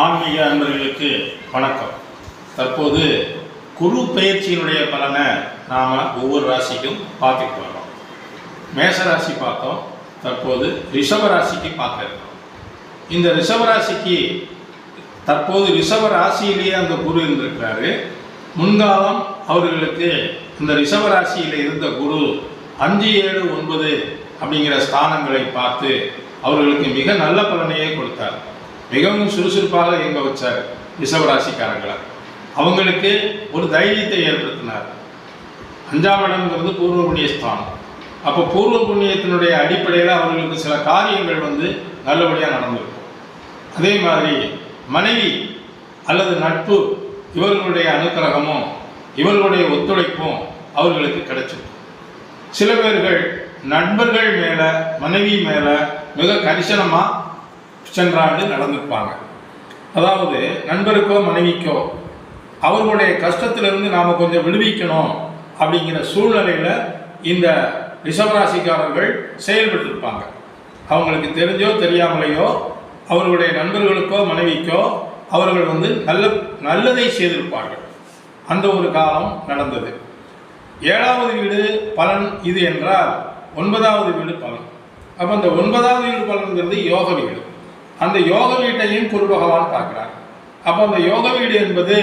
ஆன்மீக அன்பர்களுக்கு வணக்கம். தற்போது குரு பயிற்சியினுடைய பலனை நாம் ஒவ்வொரு ராசிக்கும் பார்த்துட்டு வரோம். மேச ராசி பார்த்தோம். தற்போது ரிஷப ராசிக்கு பார்க்க இருக்கோம். இந்த ரிஷப ராசிக்கு தற்போது ரிஷப ராசியிலேயே அந்த குரு இருந்திருக்கிறாரு. முன்காலம் அவர்களுக்கு இந்த ரிஷப ராசியில் இருந்த குரு அஞ்சு ஏழு ஒன்பது அப்படிங்கிற ஸ்தானங்களை பார்த்து அவர்களுக்கு மிக நல்ல பலனையே கொடுத்தார். மிகவும் சுறுசுறுப்பாக இயங்க வச்சார் ரிஷபராசிக்காரங்களை அவங்களுக்கு ஒரு தைரியத்தை ஏற்படுத்தினார். அஞ்சாம் இடம்ங்கிறது பூர்வ புண்ணிய ஸ்தானம் அப்போ பூர்வ புண்ணியத்தினுடைய அடிப்படையில் அவர்களுக்கு சில காரியங்கள் வந்து நல்லபடியாக நடந்திருக்கும். அதே மாதிரி மனைவி அல்லது நட்பு இவர்களுடைய அனுக்கிரகமும் இவர்களுடைய ஒத்துழைப்பும் அவர்களுக்கு கிடைச்சிருக்கும். சில பேர்கள் நண்பர்கள் மேலே மனைவி மேலே மிக கரிசனமா சென்றாண்டு நடந்திருப்பாங்க. அதாவது நண்பருக்கோ மனைவிக்கோ அவர்களுடைய கஷ்டத்திலிருந்து நாம் கொஞ்சம் விடுவிக்கணும் அப்படிங்கிற சூழ்நிலையில் இந்த ரிஷபராசிக்காரர்கள் செயல்பட்டிருப்பாங்க. அவங்களுக்கு தெரிஞ்சோ தெரியாமலேயோ அவர்களுடைய நண்பர்களுக்கோ மனைவிக்கோ அவர்கள் வந்து நல்ல நல்லதை செய்திருப்பார்கள். அந்த ஒரு காலம் நடந்தது. ஏழாவது வீடு பலன் இது என்றால் ஒன்பதாவது வீடு பலன். அப்போ அந்த ஒன்பதாவது வீடு பலன்கிறது யோக வீடு. அந்த யோக வீட்டையும் குரு பகவான் பார்க்கிறார். அப்போ அந்த யோக வீடு என்பது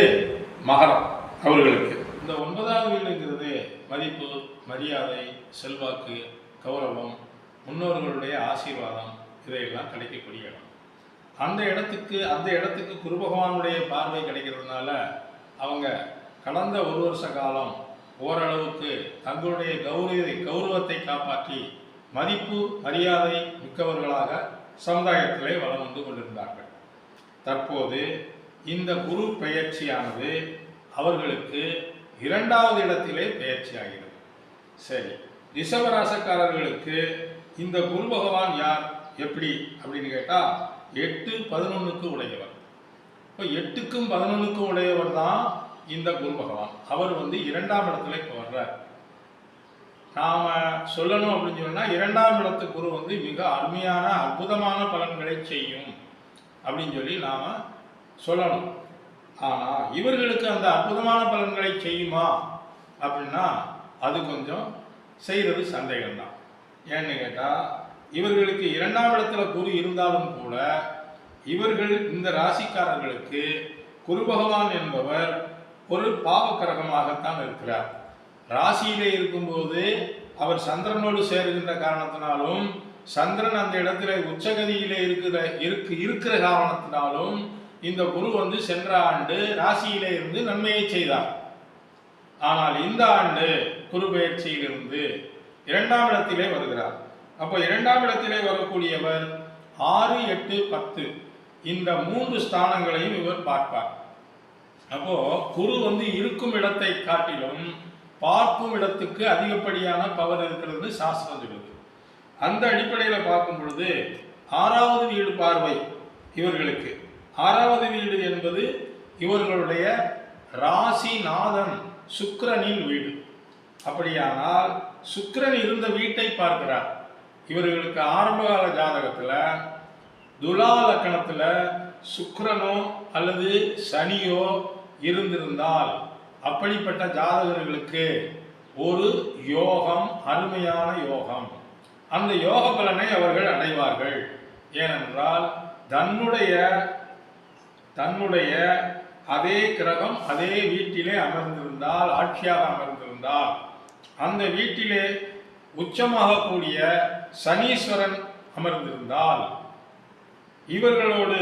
மகரம் அவர்களுக்கு. இந்த ஒன்பதாவது வீடுங்கிறது மதிப்பு மரியாதை செல்வாக்கு கௌரவம் முன்னோர்களுடைய ஆசீர்வாதம் இதையெல்லாம் கிடைக்கக்கூடிய இடம். அந்த இடத்துக்கு அந்த இடத்துக்கு குரு பகவானுடைய பார்வை கிடைக்கிறதுனால அவங்க கடந்த ஒரு வருஷ காலம் ஓரளவுக்கு தங்களுடைய கௌரவ கௌரவத்தை காப்பாற்றி மதிப்பு மரியாதை மிக்கவர்களாக சமுதாயத்திலே வளம் வந்து கொண்டிருந்தார்கள். தற்போது இந்த குரு பெயர்ச்சியானது அவர்களுக்கு இரண்டாவது இடத்திலே பெயர்ச்சியாகிறது. சரி ரிஷபராசக்காரர்களுக்கு இந்த குரு பகவான் யார் எப்படி அப்படின்னு கேட்டால் எட்டு பதினொன்றுக்கு உடையவர். இப்போ எட்டுக்கும் பதினொன்றுக்கும் உடையவர் தான் இந்த குரு பகவான். அவர் வந்து இரண்டாம் இடத்துல இப்போ வர்றார் நாம் சொல்லணும் அப்படின்னு சொன்னால் இரண்டாம் இடத்து குரு வந்து மிக அருமையான அற்புதமான பலன்களை செய்யும் அப்படின்னு சொல்லி நாம் சொல்லணும். ஆனால் இவர்களுக்கு அந்த அற்புதமான பலன்களை செய்யுமா? அப்படின்னா அது கொஞ்சம் செய்கிறது சந்தேகம்தான். ஏன்னு கேட்டால் இவர்களுக்கு இரண்டாம் இடத்துல குரு இருந்தாலும் கூட இவர்கள் இந்த ராசிக்காரர்களுக்கு குரு பகவான் என்பவர் ஒரு பாவக்கரகமாகத்தான் இருக்கிறார். ராசியிலே இருக்கும்போது அவர் சந்திரனோடு சேருகின்ற காரணத்தினாலும் சந்திரன் அந்த இடத்துல உச்சகதியிலே இருக்கிற இருக்கு இருக்கிற காரணத்தினாலும் இந்த குரு வந்து சென்ற ஆண்டு ராசியிலே இருந்து நன்மையை செய்தார். ஆனால் இந்த ஆண்டு குரு பயிற்சியிலிருந்து இரண்டாம் இடத்திலே வருகிறார். அப்போ இரண்டாம் இடத்திலே வரக்கூடியவர் ஆறு எட்டு பத்து இந்த மூன்று ஸ்தானங்களையும் இவர் பார்ப்பார். அப்போ குரு வந்து இருக்கும் இடத்தை காட்டிலும் பார்க்கும் இடத்துக்கு அதிகப்படியான பவர் இருக்கிறது சாஸ்திரம் சொல்லுது. அந்த அடிப்படையில் பார்க்கும் பொழுது ஆறாவது வீடு பார்வை இவர்களுக்கு. ஆறாவது வீடு என்பது இவர்களுடைய ராசிநாதன் சுக்கரனின் வீடு. அப்படியானால் சுக்கரன் இருந்த வீட்டை பார்க்கிறார். இவர்களுக்கு ஆரம்பகால ஜாதகத்தில் துலா லக்கணத்தில் சுக்கரனோ அல்லது சனியோ இருந்திருந்தால் அப்படிப்பட்ட ஜாதகர்களுக்கு ஒரு யோகம் அருமையான யோகம். அந்த யோக பலனை அவர்கள் அடைவார்கள். ஏனென்றால் தன்னுடைய தன்னுடைய அதே கிரகம் அதே வீட்டிலே அமர்ந்திருந்தால் ஆட்சியாக அமர்ந்திருந்தால் அந்த வீட்டிலே உச்சமாகக்கூடிய சனீஸ்வரன் அமர்ந்திருந்தால் இவர்களோடு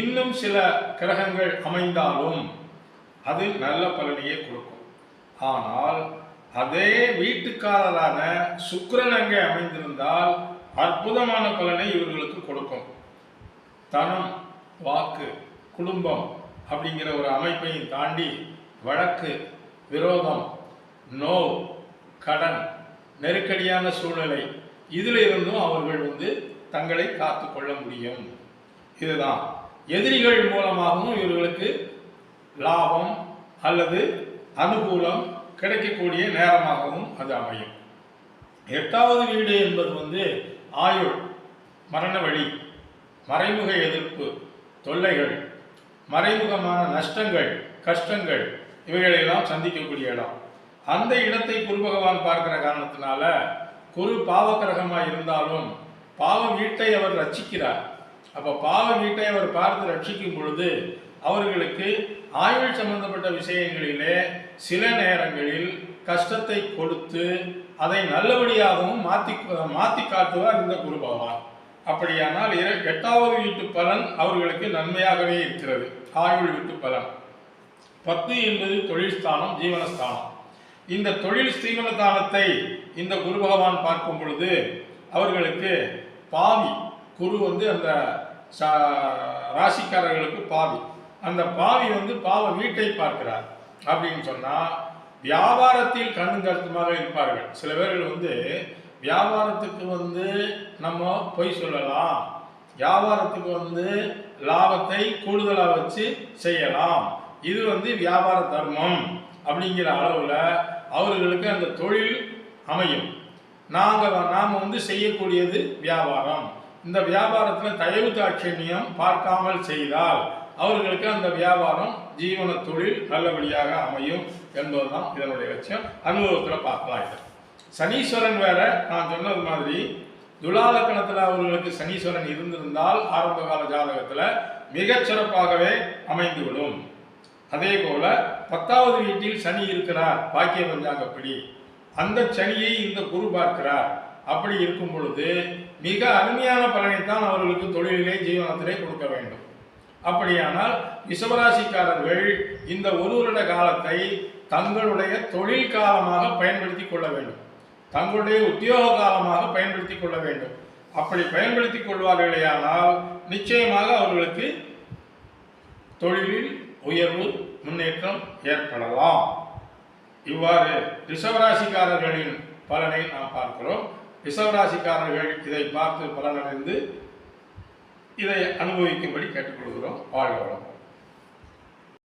இன்னும் சில கிரகங்கள் அமைந்தாலும் அது நல்ல பலனையே கொடுக்கும். ஆனால் அதே வீட்டுக்காரரான சுக்கரன் அங்கே அமைந்திருந்தால் அற்புதமான பலனை இவர்களுக்கு கொடுக்கும். தனம் வாக்கு குடும்பம் அப்படிங்கிற ஒரு அமைப்பையும் தாண்டி வழக்கு விரோதம் நோ கடன் நெருக்கடியான சூழ்நிலை இதில் இருந்தும் அவர்கள் வந்து தங்களை காத்து கொள்ள முடியும். இதுதான். எதிரிகள் மூலமாகவும் இவர்களுக்கு லாபம் அல்லது அனுகூலம் கிடைக்கக்கூடிய நேரமாகவும் அது அமையும். எட்டாவது வீடு என்பது வந்து ஆயுள் மரண வழி மறைமுக எதிர்ப்பு தொல்லைகள் மறைமுகமான நஷ்டங்கள் கஷ்டங்கள் இவைகளெல்லாம் சந்திக்கக்கூடிய இடம். அந்த இடத்தை குரு பகவான் பார்க்கிற காரணத்தினால குரு பாவக்கிரகமாக இருந்தாலும் பாவ வீட்டை அவர் ரட்சிக்கிறார். அப்போ பாவ வீட்டை அவர் பார்த்து ரட்சிக்கும் பொழுது அவர்களுக்கு ஆயுள் சம்பந்தப்பட்ட விஷயங்களிலே சில நேரங்களில் கஷ்டத்தை கொடுத்து அதை நல்லபடியாகவும் மாற்றி மாற்றி காட்டுவார் இந்த குரு பகவான். அப்படியானால் எட்டாவது வீட்டு பலன் அவர்களுக்கு நன்மையாகவே இருக்கிறது. ஆயுள் வீட்டு பலன். பத்து என்பது தொழில் ஸ்தானம் ஜீவனஸ்தானம். இந்த தொழில் ஸ்தீவனஸ்தானத்தை இந்த குரு பகவான் பார்க்கும் பொழுது அவர்களுக்கு பாவி. குரு வந்து அந்த ராசிக்காரர்களுக்கு பாவி. அந்த பாவி வந்து பாவ வீட்டை பார்க்கிறார் அப்படின்னு சொன்னால் வியாபாரத்தில் கண்ணும் கருத்துமாக இருப்பார்கள். சில பேர்கள் வந்து வியாபாரத்துக்கு வந்து நம்ம பொய் சொல்லலாம். வியாபாரத்துக்கு வந்து லாபத்தை கூடுதலாக வச்சு செய்யலாம். இது வந்து வியாபார தர்மம் அப்படிங்கிற அளவில் அவர்களுக்கு அந்த தொழில் அமையும். நாங்கள் நாம் வந்து செய்யக்கூடியது வியாபாரம். இந்த வியாபாரத்தில் தயவு தாட்சண்யம் பார்க்காமல் செய்தால் அவர்களுக்கு அந்த வியாபாரம் ஜீவன தொழில் நல்லபடியாக அமையும் என்பதுதான் இதனுடைய லட்சியம். அனுபவத்தில் பார்க்கலாம் இது. சனீஸ்வரன் வேற நான் சொன்னது மாதிரி துலாலக்கணத்தில் அவர்களுக்கு சனீஸ்வரன் இருந்திருந்தால் ஆரம்ப கால ஜாதகத்தில் மிகச்சிறப்பாகவே அமைந்துவிடும். அதே போல பத்தாவது வீட்டில் சனி இருக்கிறார் பாக்கிய பஞ்சாங்கப்படி அந்த சனியை இந்த குரு பார்க்கிறார். அப்படி இருக்கும் பொழுது மிக அருமையான பலனைத்தான் அவர்களுக்கு தொழிலிலே ஜீவனத்திலே கொடுக்க வேண்டும். அப்படியானால் ரிஷபராசிக்காரர்கள் இந்த ஒரு வருட காலத்தை தங்களுடைய தொழில் காலமாக பயன்படுத்தி கொள்ள வேண்டும். தங்களுடைய உத்தியோக காலமாக பயன்படுத்தி கொள்ள வேண்டும். அப்படி பயன்படுத்தி கொள்வார்களேயானால் நிச்சயமாக அவர்களுக்கு தொழிலில் உயர்வு முன்னேற்றம் ஏற்படலாம். இவ்வாறு ரிஷவராசிக்காரர்களின் பலனை நாம் பார்க்கிறோம். ரிஷவராசிக்காரர்கள் இதை பார்த்து பலனடைந்து இதை அனுபவிக்கும்படி கேட்டுக்கொள்கிறோம். வாழ்க வளம்